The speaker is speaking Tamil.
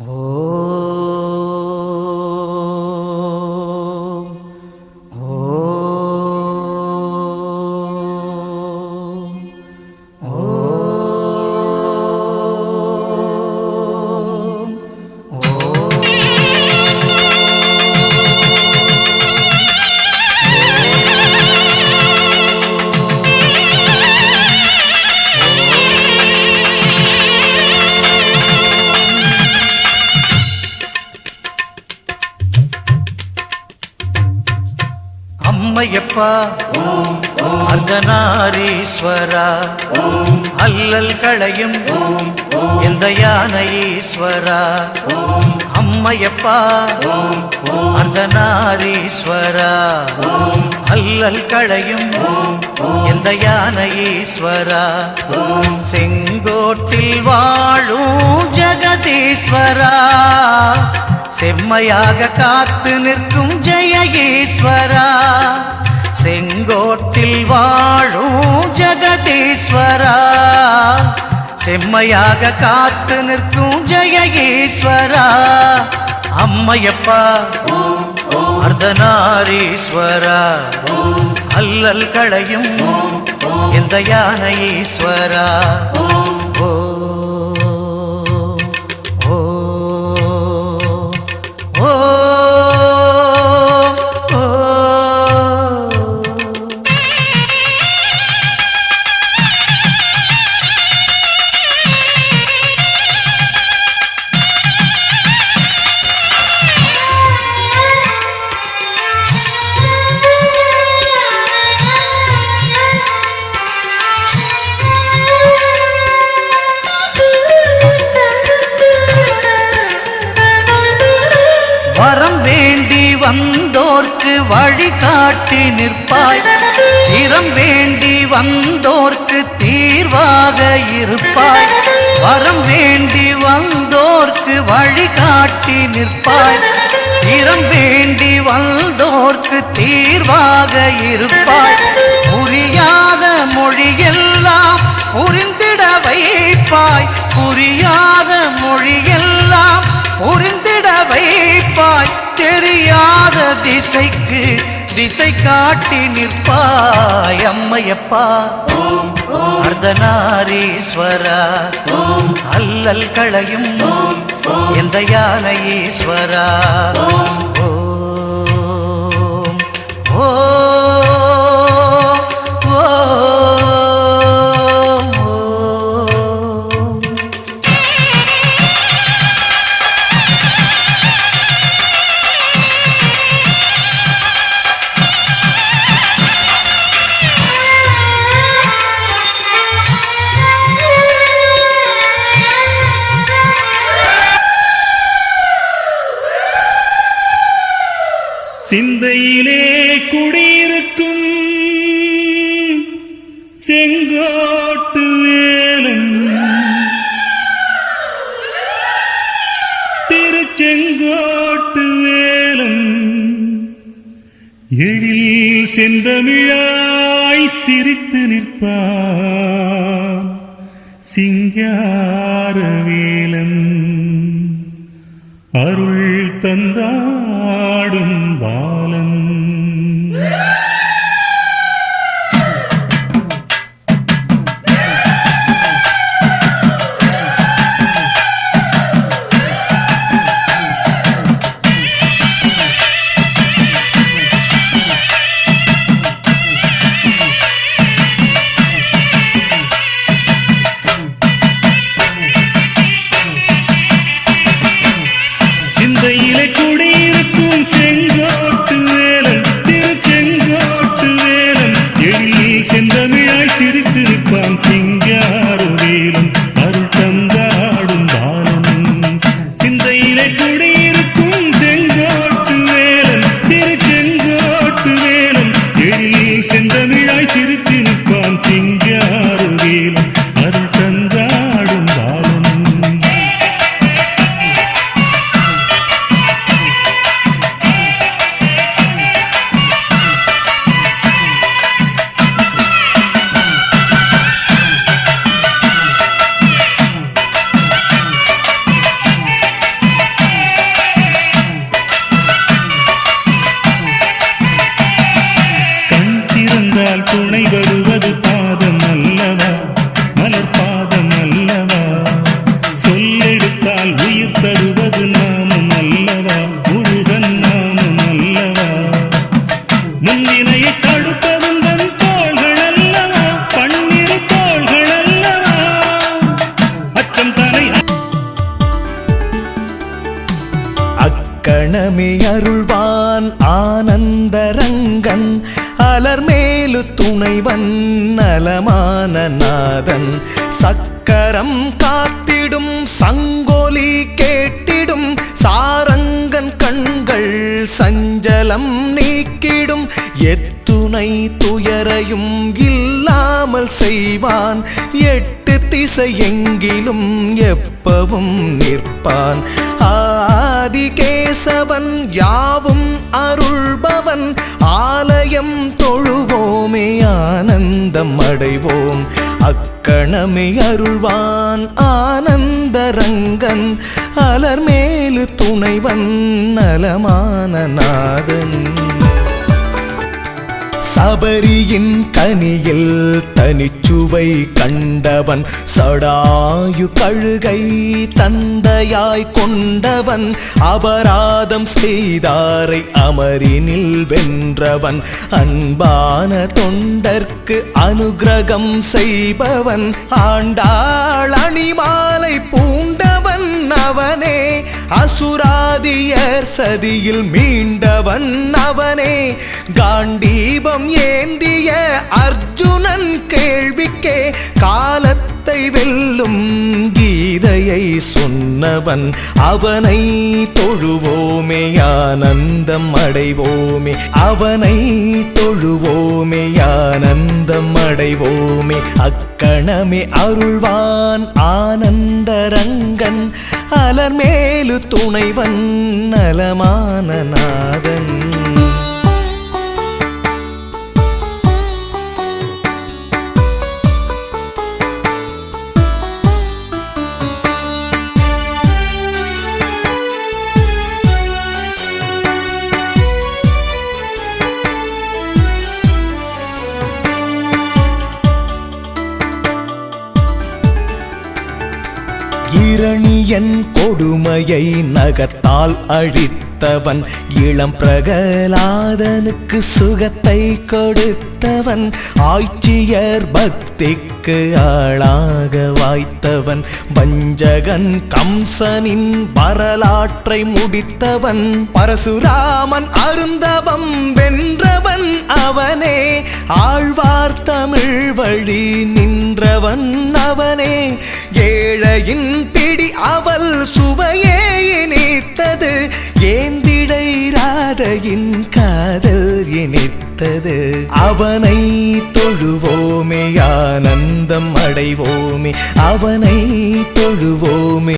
Oh. அம்மையப்பா. அர்த்தநாரீஸ்வரா. அல்லல் களையும் எந்த யானை ஈஸ்வரா அம்மையப்பா. அர்த்தநாரீஸ்வரா. அல்லல் களையும் எந்த யானை ஈஸ்வரா செங்கோட்டில் வாழும் ஜெகதீஸ்வரா. செம்மையாக காத்து நிற்கும் ஜெய ஈஸ்வரா செங்கோட்டில் வாழும் ஜெகதீஸ்வரா செம்மையாக காத்து நிற்கும் ஜெய ஈஸ்வரா அம்மையப்பா அர்த்தநாரீஸ்வரா அல்லல் களையும் இந்த யானை ஈஸ்வரா வந்தோர்க்கு வழிகாட்டி நிற்பாய். திறம் வேண்டி வந்தோர்க்கு தீர்வாக இருப்பாய். வரம் வேண்டி வந்தோர்க்கு வழிகாட்டி நிற்பாய். திறம் வேண்டி வந்தோர்க்கு தீர்வாக இருப்பாய். புரியாத மொழியெல்லாம் புரிந்திட வைப்பாய். புரியாத மொழியை புரிந்திட வைப்பாய் தெரியாத திசைக்கு திசை காட்டி நிற்பாய் அம்மையப்பா. அர்த்தநாரீஸ்வரா அல்லல் களையும் எந்த யானை ஈஸ்வரா ஓ ஓம். சிந்தையிலே குடியிருக்கும் செங்கோட்டு வேலன். திருச்செங்கோட்டு வேலன். எழில் செந்தமிழாய் சிரித்து நிற்பார் சிங்கார வேலன் அருள் தந்தாடும் பாலன். ஆனந்தரங்கன் அலர்மேலு துணைவன் நலமான நாதன். சக்கரம் காத்திடும் சங்கோலி கேட்டிடும் சாரங்கன் கண்கள் சஞ்சலம் நீக்கிடும். எத் துணை துயரையும் இல்லாமல் செய்வான். எட்டு திசை எங்கிலும் எப்பவும் நிற்பான். ஆதிகேசவன் யாவும் அருள்பவன். ஆலயம் தொழுவோமே ஆனந்தம் அடைவோம் அக்கணமே அருள்வான் ஆனந்தரங்கன். அலர்மேலு துணைவன் நலமான நாதன். சபரியின் கனியில் தனிச்சுவை கண்டவன் சடாயு கழுகை தந்தையாய் கொண்டவன் அபராதம் செய்தாரை அமரினில் வென்றவன் அன்பான தொண்டர்க்கு அனுகிரகம் செய்பவன் ஆண்டாள் அணிமாலை பூண்டவன் அவனே அசுராதியர் சதியில் மீண்டவன் அவனே. காண்டீபம் ஏந்திய அர்ஜுனன் கேள்விக்கே காலத்தை வெல்லும் கீ கீதையை சொன்னவன் அவனை தொழுவோமே ஆனந்தம் அடைவோமே. அவனை தொழுவோமே ஆனந்தம் அடைவோமே. அக்கணமே அருள்வான் ஆனந்தரங்கன் அலர்மேலு துணைவன் நலமான நாதன். இரணியன் கொடுமையை நகத்தால் அழித்தவன் இளம் பிரகலாதனுக்கு சுகத்தை கொடுத்தவன் ஆட்சியர் பக்திக்கு ஆளாக வாய்த்தவன் வஞ்சகன் கம்சனின் வரலாற்றை முடித்தவன். பரசுராமன் அருந்தவம் வென்றவன் அவனே. ஆழ்வார் தமிழ் வழி நின்றவன் அவனே. ஏழையின் பிடி அவள் சுவையே இணைத்தது ஏந்திடை ராதையின் காதல் இணைத்த இனித்தது அவனை தொழுவோமே ஆனந்தம் அடைவோமே அவனை தொழுவோமே.